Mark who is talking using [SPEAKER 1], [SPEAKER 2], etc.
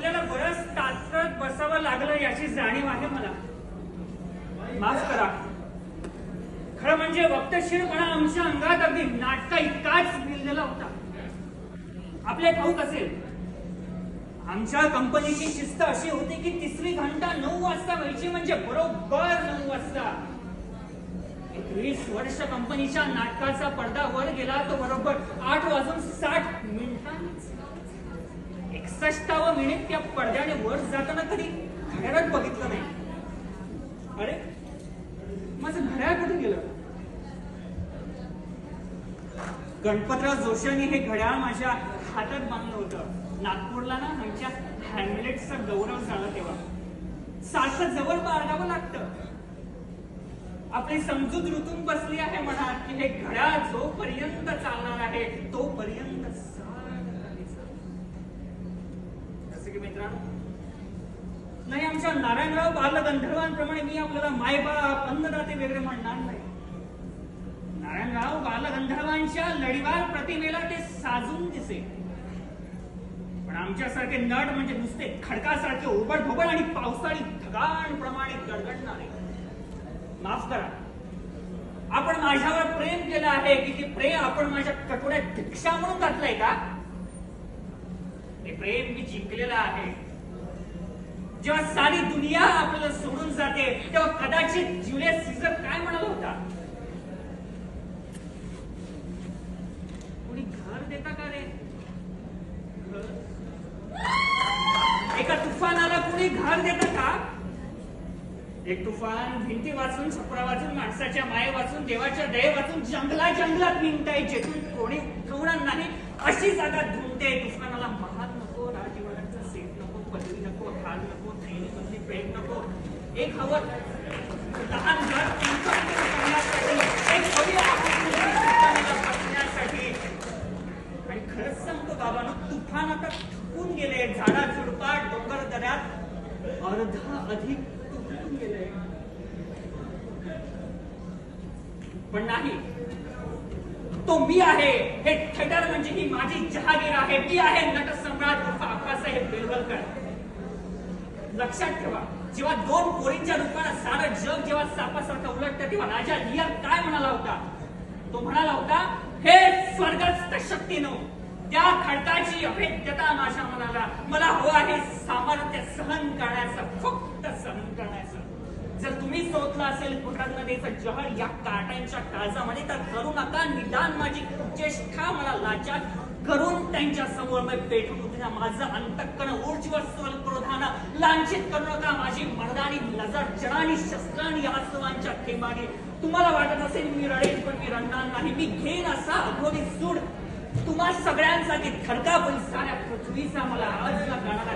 [SPEAKER 1] आपल्याला बरंच तात्रत बसावं लागलं याची जाणीव आहे मला. माफ करा. खरं म्हणजे वक्तशीरपणा आमच्या अंगात अगदी नाटका इतकाच भिनलेला होता. आपले ठाऊक असेल आमच्या कंपनीची शिस्त अशी होती की तिसरी घंटा नऊ वाजता व्हायची म्हणजे बरोबर नऊ वाजता. एकवीस वर्ष कंपनीच्या नाटकाचा पडदा वर गेला तो बरोबर आठ वाजून साठ मिनिटांचा. एकसष्टावं मिनिट त्या पडद्याने वर जाताना कधी घड्याळात बघितलं नाही. अरे माझं घड्याळ कुठे गेलं? गणपतराव जोशांनी हे घड्याळ माझ्या हातात बांधलं होतं. नागपूरला ना आमच्या हॅमलेटचा गौरव झाला तेव्हा. सारखं जवळ बाळगावं लागतं. आपली समजूत ऋतून बसली आहे मनात की हे घड्याळ जोपर्यंत चालणार आहे तोपर्यंत सारखं चालेल. सगळे की मित्रांनो? नाही आमच्या नारायणराव बालगंधर्वांप्रमाणे मी आपल्याला मायबाप अन्नदाते वगैरे म्हणणार नाही. नारायणराव बालगंधर्वांच्या लढीवार प्रतिमेला ते साजून दिसे. पण आमच्यासारखे नट म्हणजे नुसते खडकासारखे ओबड धोबड आणि पावसाळी ढगाण प्रमाणे गडगडणारे. माफ करा. आपण माझ्यावर प्रेम केलं आहे की ते प्रेम आपण माझ्या कटोऱ्यात भिक्षा म्हणून घातलंय का? हे प्रेम मी जिंकलेलं आहे. जेव्हा सारी दुनिया आपल्याला सोडून जाते तेव्हा कदाचित जुलियस सीझर काय म्हणाला होता? कुणी घर देता का रे? एका तुफानाला कुणी घर देतं का? एक तुफान भिंती वाचून छपरा वाचून माणसाच्या माये वाचून देवाच्या दये वाचून जंगला जंगलात निघताय जेथून कोणी उठवणार नाही अशी जागा धुंदते तुफानाला महात्मा नको राजवाड्याचा सेट नको पदवी नको खाल नको ट्रेन मधली पेट नको. एक हवं लहान घर करण्यासाठी एक हवी आणि खरंच सांगतो बाबांनो तुफान आता थकून गेले झाडा झुडपा डोंगर दऱ्यात अर्धा अधिक तुटून गेले. पण नाही तो मी आहे. हे थिएटर म्हणजे ही माझी जहागीर आहे. मी आहे नटसम्राट आकाश आप्पासाहेब बेलवलकर. लक्षात ठेवा. जेव्हा दोन पोरींच्या रूपाला सारं जग जेव्हा सापासारखं उलटतं तेव्हा राजा लियर काय म्हणाला होता? तो म्हणाला होता हे स्वर्गस्थ शक्तीनो त्या खडकाची अभेद्यता माझ्या मनाला. मला हवं आहे सामर्थ्य सहन करण्याचं फक्त सहन करण्याचं. जर तुम्ही सोचला असेल नदीचं जहर या काट्यांच्या काळजामध्ये तर करू नका. निदान माझी ज्येष्ठा मला लाचात करून त्यांच्यासमोर मी पेटून उठल्या माझं अंतकरण ऊर्जवर स्वर क्रोधानं लांछित करू नका. माझी मर्दानी नजर जडानी शस्त्रांनी आसवांच्या थेंबाने तुम्हाला वाटत असेल मी रडेन पण मी रडणार नाही. मी घेईन असा अघोरी सूड. तुम्हा सगळ्यांसाठी थडका पण साऱ्या पृथ्वीचा मला आजला करणारा